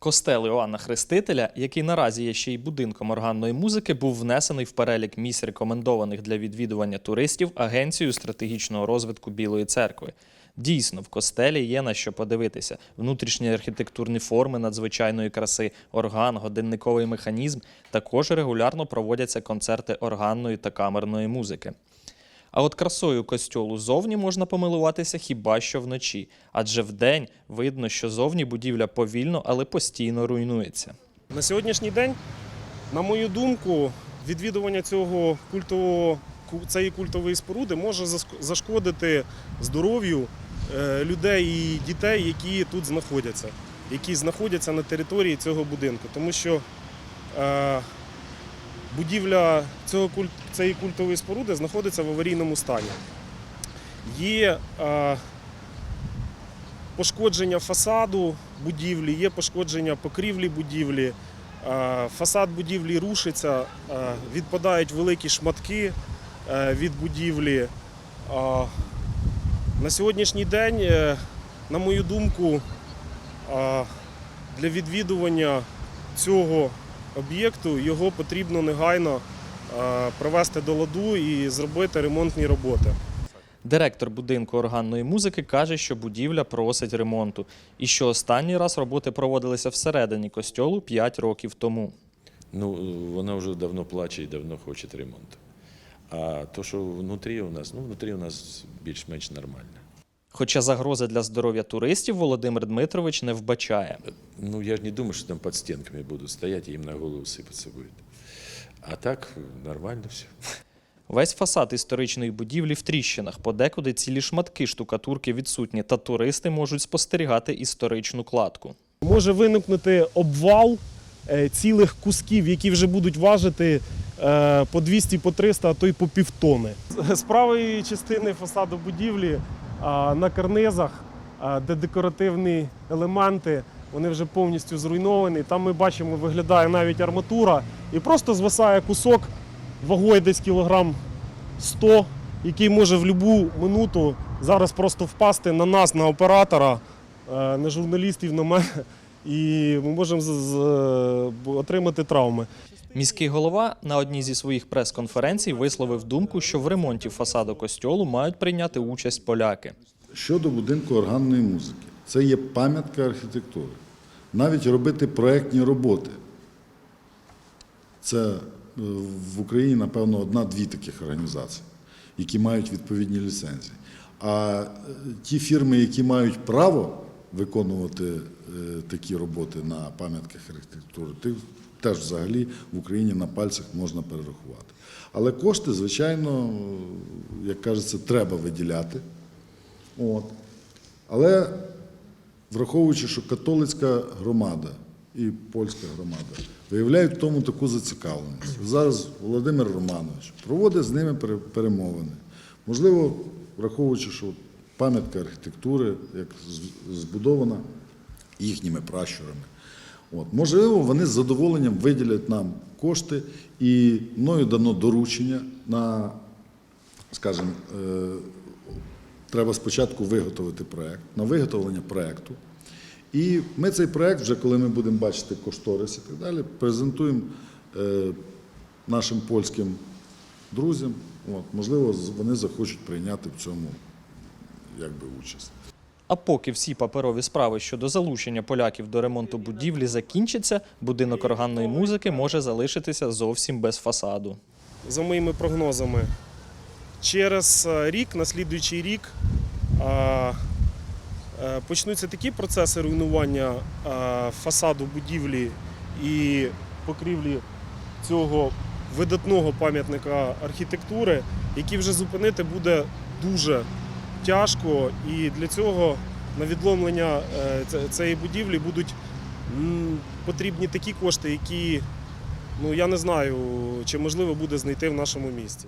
Костел Іоанна Хрестителя, який наразі є ще й будинком органної музики, був внесений в перелік місць рекомендованих для відвідування туристів Агенцією стратегічного розвитку Білої церкви. Дійсно, в костелі є на що подивитися: внутрішні архітектурні форми надзвичайної краси, орган, годинниковий механізм. Також регулярно проводяться концерти органної та камерної музики. А от красою костьолу зовні можна помилуватися хіба що вночі, адже вдень видно, що зовні будівля повільно, але постійно руйнується. На сьогоднішній день, на мою думку, відвідування цього культового цієї культової споруди може зашкодити здоров'ю е, людей і дітей, які тут знаходяться, які знаходяться на території цього будинку. Тому що е, будівля цього цієї культової споруди знаходиться в аварійному стані. Є е, пошкодження фасаду будівлі, є пошкодження покрівлі будівлі. Е, Фасад будівлі рушиться, е, відпадають великі шматки від будівлі. На сьогоднішній день, на мою думку, для відвідування цього об'єкту його потрібно негайно е, привести до ладу і зробити ремонтні роботи. Директор будинку органної музики каже, що будівля просить ремонту, і що останній раз роботи проводилися всередині костьолу 5 років тому. Ну, вона вже давно плаче і давно хоче ремонту. А то, що внутрі у нас, ну, внутрі у нас більш-менш нормально. Хоча загрози для здоров'я туристів Володимир Дмитрович не вбачає. Ну, я ж не думаю, що там під стінками будуть стояти і їм на голову сипатися буде. А так, нормально все. Весь фасад історичної будівлі в тріщинах, подекуди цілі шматки штукатурки відсутні, та туристи можуть спостерігати історичну кладку. Може виникнути обвал е, цілих кусків, які вже будуть важити е, по 200, по 300, а то й по півтони. З правої частини фасаду будівлі на карнизах, де декоративні елементи, вони вже повністю зруйновані. Там ми бачимо, виглядає навіть арматура, і просто звисає кусок вагою десь кілограм 100, який може в будь-яку минуту зараз просто впасти на нас, на оператора, е, на журналістів, на мене, і ми можемо е, отримати травми. Міський голова на одній зі своїх прес-конференцій висловив думку, що в ремонті фасаду костьолу мають прийняти участь поляки. Щодо будинку органної музики, це є пам'ятка архітектури. Навіть робити проєктні роботи. Це е, в Україні, напевно, одна-дві таких організації, які мають відповідні ліцензії. А е, ті фірми, які мають право виконувати е, такі роботи на пам'ятках архітектури, тих теж взагалі в Україні на пальцях можна перерахувати. Але кошти, звичайно, як кажеться, треба виділяти. От. Але враховуючи, що католицька громада і польська громада виявляють в тому таку зацікавленість. Зараз Володимир Романович проводить з ними пере- перемовини. Можливо, враховуючи, що пам'ятка архітектури, як збудована їхніми пращурами. От. Можливо, вони з задоволенням виділять нам кошти, і мною дано доручення на, скажімо, е, треба спочатку виготовити проєкт, на виготовлення проєкту. І ми цей проєкт, вже коли ми будемо бачити кошторис і так далі, презентуємо е, нашим польським друзям. От, можливо, з- вони захочуть прийняти в цьому якби, участь. А поки всі паперові справи щодо залучення поляків до ремонту будівлі закінчаться, будинок органної музики може залишитися зовсім без фасаду. За моїми прогнозами, через е, рік, на слідуючий рік, е, почнуться такі процеси руйнування е, фасаду будівлі і покрівлі цього видатного пам'ятника архітектури, які вже зупинити буде дуже тяжко. І для цього на відломлення цієї будівлі будуть потрібні такі кошти, які ну я не знаю, чи можливо буде знайти в нашому місті.